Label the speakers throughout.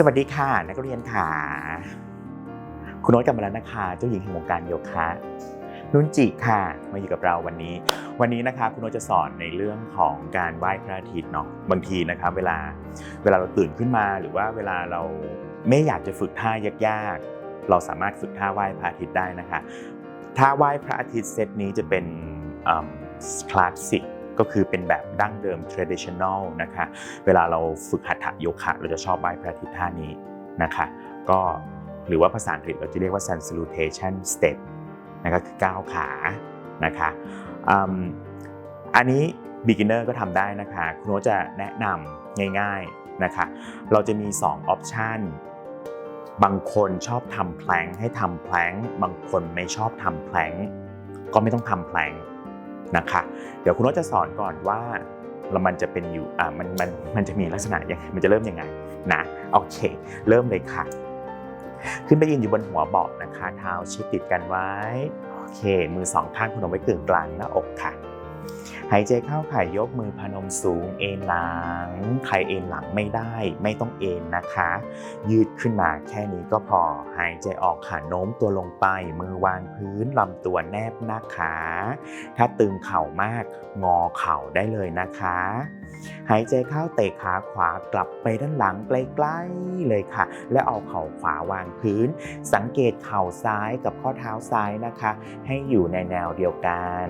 Speaker 1: สวัสดีค่ะนักเรียนค่ะคุณโน้ตกลับมาแล้วนะคะเจ้าหญิงแห่งวงการโยคะนุ่นจิค่ะมาอยู่กับเราวันนี้ วันนี้นะคะคุณโน้ตจะสอนในเรื่องของการไหว้พระอาทิตย์เนาะบางทีนะคะเวลาเวลาเราตื่นขึ้นมาหรือว่าเวลาเราไม่อยากจะฝึกท่ายากๆ เราสามารถฝึกท่าไหว้พระอาทิตย์ได้นะคะท่าไหว้พระอาทิตย์เซตนี้จะเป็นคลาสสิก ก็คือเป็นแบบดั้งเดิม traditional นะคะ เวลาเราฝึกหัตถโยคะ เราจะชอบไหว้พระอาทิตย์ท่านี้นะคะ ก็หรือว่าภาษาอังกฤษเราจะเรียกว่า sun salutation step นะครับคือก้าวขานะคะอ,อันนี้ beginner ก็ทำได้นะคะคุณโนจะแนะนำง่ายๆนะคะ เราจะมี 2 option บางคนชอบทำแพลงให้ทำแพลงบางคนไม่ชอบทำแพลงก็ไม่ต้องทำแพลง นะคะ เดี๋ยวคุณโนตจะสอนก่อนว่าแล้วมันจะเป็นอยู่อ่ามันมันมันจะมีลักษณะยังไงมันจะเริ่มยังไงนะโอเค เริ่มเลยค่ะ ขึ้นไปยืนอยู่บนหัวเบาะนะคะ เท้าชิดติดกันไว้โอเค มือสองข้างพนมไว้กึ่งกลางหน้าอกค่ะ หายใจเข้าค่ะยกมือพนมสูงเอ็นหลัง ใครเอ็นหลังไม่ได้ ไม่ต้องเอ็นนะคะ ยืดขึ้นมาแค่นี้ก็พอ หายใจออกค่ะโน้มตัวลงไป มือวางพื้นลำตัวแนบหน้าขา ถ้าตึงเข่ามากงอเข่าได้เลยนะคะ หายใจเข้าเตะขาขวากลับไปด้านหลังใกล้ๆเลยค่ะ แล้วเอาเข่าขวาวางพื้น สังเกตเข่าซ้ายกับข้อเท้าซ้ายนะคะ ให้อยู่ในแนวเดียวกัน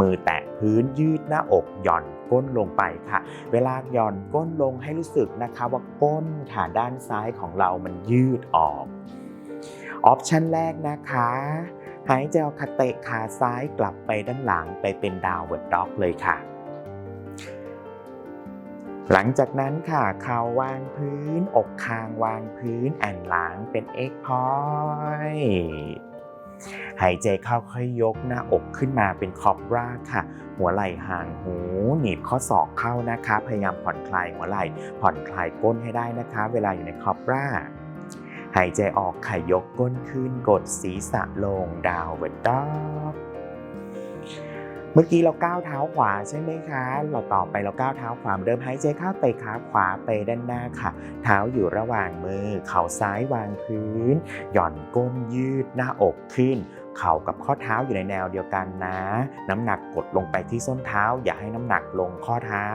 Speaker 1: มือแตะพื้นยืดหน้าอกหย่อนก้นลงไปค่ะ เวลาหย่อนก้นลงให้รู้สึกนะคะว่าก้นขาด้านซ้ายของเรามันยืดออก ออปชันแรกนะคะหายใจเอาขาเตะขาซ้ายกลับไปด้านหลังไปเป็นดาวเวิร์ดด็อกเลยค่ะ หลังจากนั้นค่ะเข่าวางพื้น อกคางวางพื้นแอนหลังเป็นเอ็กพอย หายใจเข้าค่อยยกหน้าอกขึ้นมาเป็นคอบราค่ะ หัวไหล่ห่างหูหนีบข้อศอกเข้านะคะ พยายามผ่อนคลายหัวไหล่ผ่อนคลายก้นให้ได้นะคะ เวลาอยู่ในคอบราหายใจออกค่ะยกก้นขึ้นกดศีรษะลงดาวเวิร์ดด็อก เมื่อกี้เราก้าวเท้าขวาใช่ไหมคะ เราต่อไปเราก้าวเท้าขวาเดิมหายใจเข้าเตะขาขวาไปด้านหน้าค่ะ เท้าอยู่ระหว่างมือ เข่าซ้ายวางพื้น หย่อนก้นยืดหน้าอกขึ้น เข่ากับข้อเท้าอยู่ในแนวเดียวกันนะ น้ำหนักกดลงไปที่ส้นเท้า อย่าให้น้ำหนักลงข้อเท้า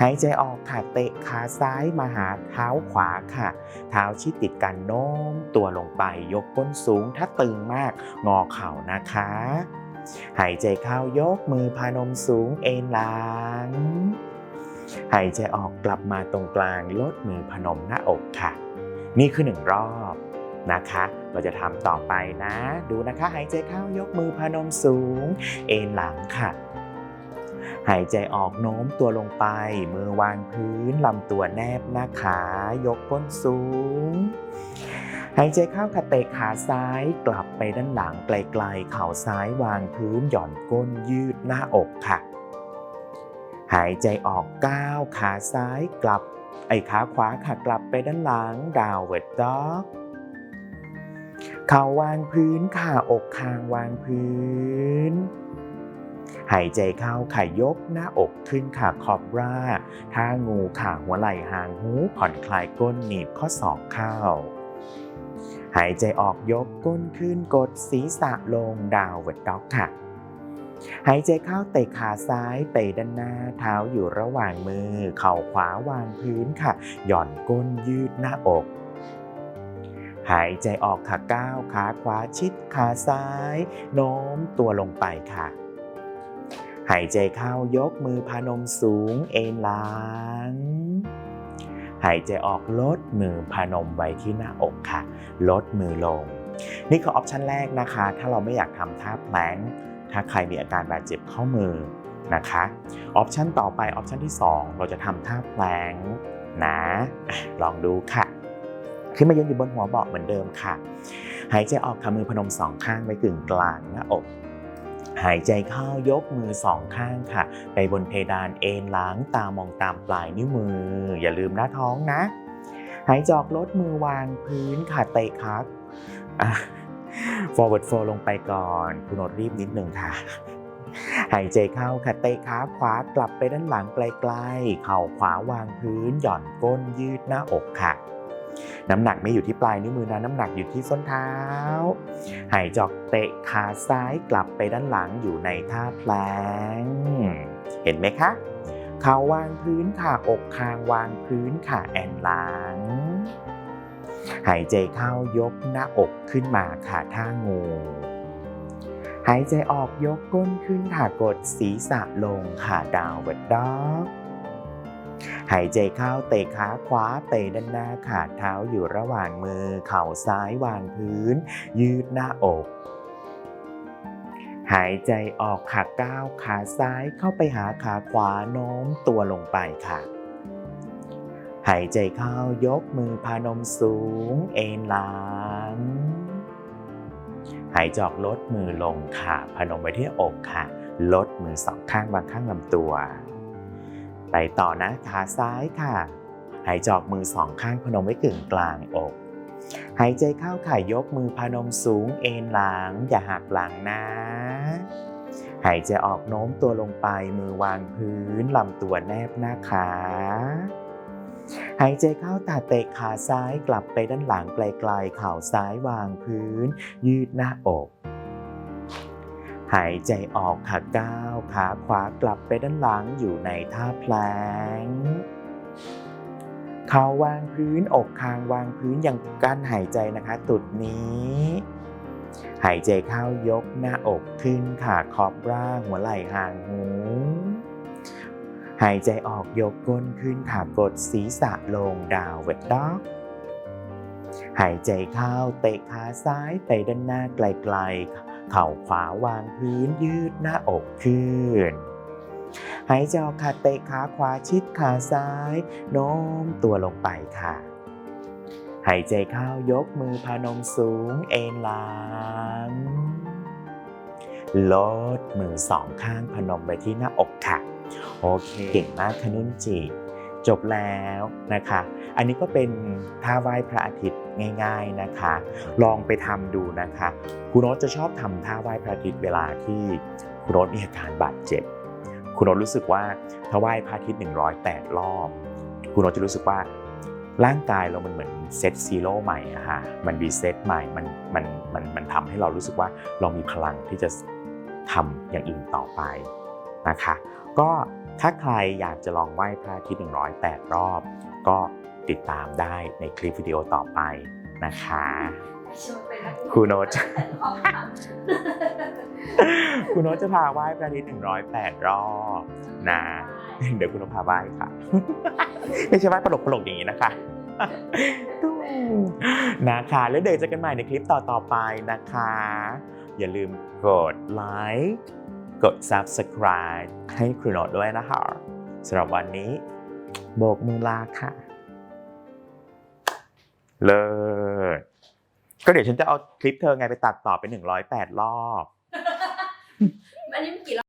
Speaker 1: หายใจออกค่ะ เตะขาซ้ายมาหาเท้าขวาค่ะ เท้าชิดติดกันโน้มตัวลงไป ยกก้นสูงถ้าตึงมาก งอเข่านะคะ หายใจเข้ายกมือพานมสูงเอ็นหลัง หายใจออกกลับมาตรงกลางลดมือพนมหน้าอกค่ะ นี่คือหนึ่งรอบนะคะ เราจะทำต่อไปนะ ดูนะคะ หายใจเข้ายกมือพนมสูง เอ็นหลังค่ะ หายใจออกโน้มตัวลงไป มือวางพื้นลำตัวแนบหน้าขายกก้นสูง หายใจเข้าค่ะเตะขาซ้ายกลับไปด้านหลังไกลๆ เข่าซ้ายวางพื้นหย่อนก้นยืดหน้าอกค่ะ หายใจออกก้าวขาซ้ายกลับ ไอ้ขาขวาค่ะกลับไปด้านหลังดาวเวิร์ดด็อกเข่าวางพื้นค่ะอกคางวางพื้น หายใจเข้าค่ะยกหน้าอกขึ้นค่ะคอบราท่างูค่ะหัวไหล่ห่างหูผ่อนคลายก้นหนีบข้อศอกเข้า หายใจออกยกก้นขึ้นกดศีรษะลงดาวเวิร์ดด็อกค่ะ หายใจเข้าเตะขาซ้ายไปด้านหน้าเท้าอยู่ระหว่างมือ เข่าขวาวางพื้นค่ะ หย่อนก้นยืดหน้าอก หายใจออกค่ะก้าวขาขวาชิดขาซ้าย โน้มตัวลงไปค่ะหายใจเข้ายกมือพานมสูงเอ็นหลัง หายใจออกลดมือพนมไว้ที่หน้าอกค่ะ ลดมือลง นี่คือออปชันแรกนะคะ ถ้าเราไม่อยากทำท่าแพลงถ้าใครมีอาการบาดเจ็บข้อมือนะคะออปชันต่อไปออปชันที่ 2 เราจะทำท่าแพลงนะลองดูค่ะ ขึ้นมายืนอยู่บนหัวเบาะเหมือนเดิมค่ะ หายใจออกค่ะมือพนมสองข้างไว้กึ่งกลางหน้าอก หายใจเข้ายกมือสองข้างค่ะ ไปบนเพดานเอนหล้างตามองตามปลายนิ้วมือ อย่าลืมหน้าท้องนะ หายจอกลดมือวางพื้นค่ะเตะขาอะ forward fold ลงไปก่อน คุณโนตรีบนิดนึงค่ะ หายใจเข้าค่ะเตะขาขวากลับไปด้านหลังไกลๆ เข่าขวาวางพื้นหย่อนก้นยืดหน้าอกค่ะ น้ำหนักไม่อยู่ที่ปลายนิ้วมือนะน้ำหนักอยู่ที่ส้นเท้า หายจอกเตะขาซ้ายกลับไปด้านหลังอยู่ในท่าแพลงเห็นไหมคะเขาวางพื้นค่ะอกคางวางพื้นค่ะแอนหลัง หายใจเข้ายกหน้าอกขึ้นมาค่ะท่างู หายใจออกยกก้นขึ้นค่ะกดศีรษะลงค่ะดาวเวิร์ดด็อก หายใจเข้าเตะขาขวาเตะด้านหน้าขาดเท้าอยู่ระหว่างมือ เข่าซ้ายวางพื้น ยืดหน้าอก หายใจออกขาก้าวขาซ้ายเข้าไปหาขาขวาโน้มตัวลงไปค่ะ หายใจเข้ายกมือพานมสูง เอ็นหลัง หายใจออกลดมือลงค่ะ พนมไปที่อกค่ะ ลดมือสองข้างบางข้างลำตัว ไปต่อนะขาซ้ายค่ะ หายจอกมือสองข้างพนมไว้กึ่งกลางอก หายใจเข้าค่ะยกมือพนมสูงเอ็นหลัง อย่าหักหลังนะ หายใจออกโน้มตัวลงไปมือวางพื้นลำตัวแนบหน้าขาหายใจเข้าตาเตะขาซ้ายกลับไปด้านหลังไกลๆเข่าซ้ายวางพื้น ยืดหน้าอก หายใจออกค่ะก้าวขาขวากลับไปด้านหลังอยู่ในท่าแพลงเข่าวางพื้นอกคางวางพื้นอยังกั้นหายใจนะคะตุดนี้ หายใจเข้ายกหน้าอกขึ้นค่ะขอบร่างหัวไหล่ห่างหูหายใจออกยกก้นขึ้นค่ะกดศีรษะลงดาวเวดด็อกหายใจเข้าเตะขาซ้ายไปด้านหน้าไกลๆ เข่าขวาวางพื้นยืดหน้าอกขึ้น หายใจออกค่ะเตะขาขวาชิดขาซ้าย โน้มตัวลงไปค่ะ หายใจเข้ายกมือพานมสูงเอ็นหลัง ลดมือสองข้างพนมไปที่หน้าอกค่ะ โอเค เก่งมากคะนุ่นจี จบแล้วนะคะ อันนี้ก็เป็นท่าไหว้พระอาทิตย์ง่าย ๆนะคะ ลองไปทำดูนะคะคุณโนตจะชอบทำท่าไหว้พระอาทิตย์เวลาที่คุณโนตมีอาการบาดเจ็บคุณโนตรู้สึกว่าถ้าไหว้พระอาทิตย์108 รอบคุณโนตจะรู้สึกว่าร่างกายเรามันเหมือนเซตซีโร่ใหม่อะค่ะ มันรีเซ็ตใหม่ มัน มัน มัน มันทำให้เรารู้สึกว่าเรามีพลังที่จะทำอย่างอื่นต่อไปนะคะ ก็ ถ้าใครอยากจะลองไหว้พระอาทิตย์108 รอบ ก็ติดตามได้ในคลิปวิดีโอต่อไปนะคะครูโน้ตคุณโน้ตจะพาไหว้พระอาทิตย์108 รอบนะเดี๋ยวคุณโน้ตพาไหว้ค่ะ ไม่ใช่ไหว้ปลกปลกๆอย่างนี้นะคะนะคะแล้วเดี๋ยวเจอกันใหม่ในคลิปต่อๆไปนะคะ อย่าลืมกดไลค์ กด Subscribe ให้ครูโนดด้วยนะคะสำหรับวันนี้ โบกมือลาค่ะ เลิศก็เดี๋ยวฉันจะเอาคลิปเธอไงไปตัดต่อเป็น108 รอบ
Speaker 2: อันนี้มันกี่รอบ